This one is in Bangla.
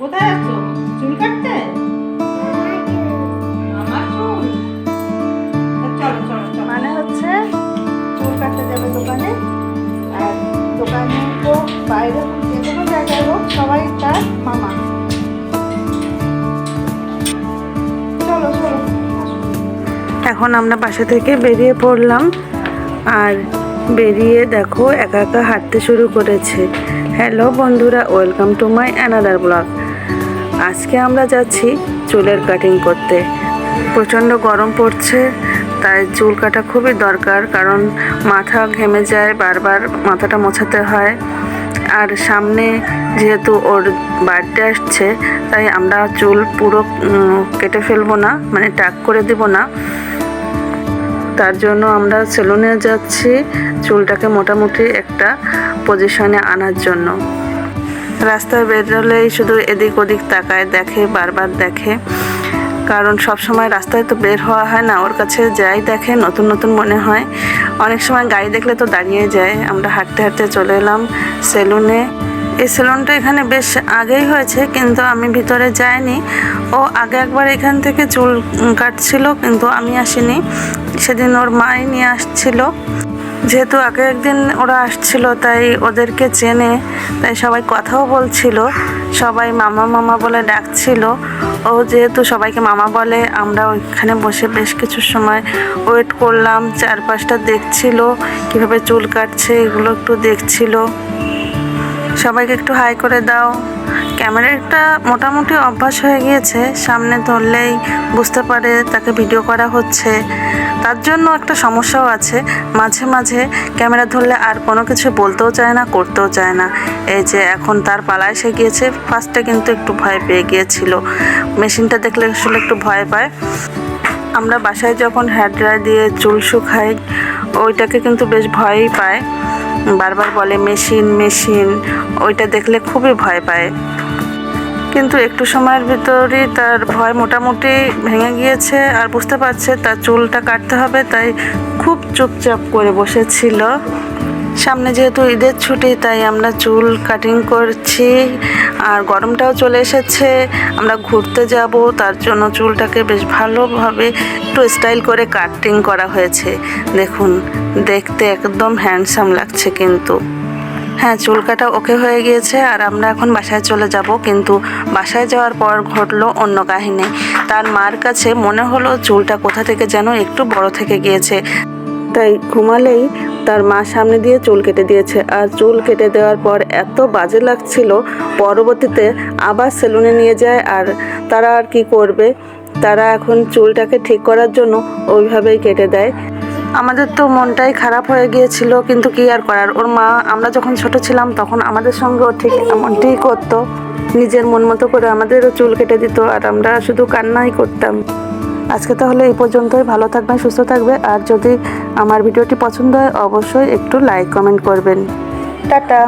কোথায় যাচ্ছ চুল কাটতে? আমার চুল? চলো চলো চলো। মানে হচ্ছে চুল কাটতে যাবে দোকানে। আর দোকানে হোক বাইরে যে কোনো জায়গায় হোক সবাই তার মামা। চলো চলো। এখন আমরা বাসা থেকে বেরিয়ে পড়লাম। আর বেরিয়ে দেখো, একা একা হাঁটতে শুরু করেছে। হ্যালো বন্ধুরা welcome to my another blog আজকে আমরা যাচ্ছি চুলের কাটিং করতে। প্রচণ্ড গরম পড়ছে, তাই চুল কাটা খুবই দরকার, কারণ মাথা ঘেমে যায়, বারবার মাথাটা মোছাতে হয়। আর সামনে যেহেতু ওর বার্থডে আসছে, তাই আমরা চুল পুরো কেটে ফেলব না মানে টাক করে দিব না। তার জন্য আমরা সেলুনে যাচ্ছি। চুলটাকে মোটামুটি একটা পজিশনে আনার জন্য। রাস্তায় বেরোলেই শুধু এদিক ওদিক তাকায়, দেখে, বারবার দেখে। কারণ সব সময় রাস্তায় তো বের হওয়া হয় না, ওর কাছে যাই দেখে, নতুন নতুন মনে হয়। অনেক সময় গাড়ি দেখলে তো দাঁড়িয়ে যায়। আমরা হাঁটতে হাঁটতে চলে এলাম সেলুনে। এই সেলুনটা এখানে বেশ আগেই হয়েছে, কিন্তু আমি ভিতরে যাইনি। ও আগে একবার এখান থেকে চুল কাটছিল, কিন্তু আমি আসিনি। সেদিন ওর মাই নিয়ে আসছিল। যেহেতু আগে একদিন ওরা আসছিল, তাই ওদেরকে চেনে, তাই সবাই কথাও বলছিল। সবাই মামা মামা বলে ডাকছিল। ও যেহেতু সবাইকে মামা বলে, আমরা ওইখানে বসে বেশ কিছু সময় ওয়েট করলাম, চারপাশটা দেখছিল, কীভাবে চুল কাটছে এগুলো একটু দেখছিল। সবাইকে একটু হাই করে দাও। ক্যামেরাটা মোটামুটি অভ্যাস হয়ে গিয়েছে। সামনে ধরলেই বুঝতে পারে তাকে ভিডিও করা হচ্ছে। তার জন্য একটা সমস্যাও আছে। মাঝে মাঝে ক্যামেরা ধরলে আর কোনো কিছু বলতেও চায় না, করতেও চায় না। এই যে এখন তার পালা এসে গিয়েছে ফার্স্টে কিন্তু একটু ভয় পেয়ে গিয়েছিল। মেশিনটা দেখলে আসলে একটু ভয় পায়। আমরা বাসায় যখন হেয়ার ড্রায়ার দিয়ে চুল শুকাই ওইটাকে কিন্তু বেশ ভয়ই পায়। বারবার বলে, মেশিন মেশিন। ওইটা দেখলে খুবই ভয় পায়। কিন্তু একটু সময়ের ভিতরই তার ভয় মোটামুটি ভেঙে গিয়েছে আর বুঝতে পারছে তার চুলটা কাটতে হবে, তাই খুব চুপচাপ করে বসেছিল। সামনে যেহেতু ঈদের ছুটি, তাই আমরা চুল কাটিং করছি। আর গরমটাও চলে এসেছে, আমরা ঘুরতে যাব, তার জন্য চুলটাকে বেশ ভালোভাবে একটু স্টাইল করে কাটিং করা হয়েছে। দেখুন, দেখতে একদম হ্যান্ডসাম লাগছে কিন্তু। হ্যাঁ চুল কাটা ওকে হয়ে গিয়েছে, আর আমরা এখন বাসায় চলে যাব, কিন্তু বাসায় যাওয়ার পর ঘটলো অন্য কাহিনী। তার মার কাছে মনে হলো চুলটা কোথা থেকে যেন একটু বড় থেকে গিয়েছে। তাই ঘুমালেই তার মা সামনে দিয়ে চুল কেটে দিয়েছে। আর চুল কেটে দেওয়ার পর এত বাজে লাগছিল, পরবর্তীতে আবার সেলুনে নিয়ে যায় আর তারা আর কি করবে? তারা এখন চুলটাকে ঠিক করার জন্য ওইভাবেই কেটে দেয়। আমাদের তো মনটাই খারাপ হয়ে গিয়েছিল, কিন্তু কি আর করার? ওর মা, আমরা যখন ছোট ছিলাম, তখন আমাদের সঙ্গে ও ঠিক এমনটাই করতো। নিজের মন মতো করে আমাদেরও চুল কেটে দিত, আর আমরা শুধু কান্নাই করতাম। আজকে তাহলে এই পর্যন্তই। ভালো থাকবেন, সুস্থ থাকবে আর যদি আমার ভিডিওটি পছন্দ হয়, অবশ্যই একটু লাইক কমেন্ট করবেন। টাটা।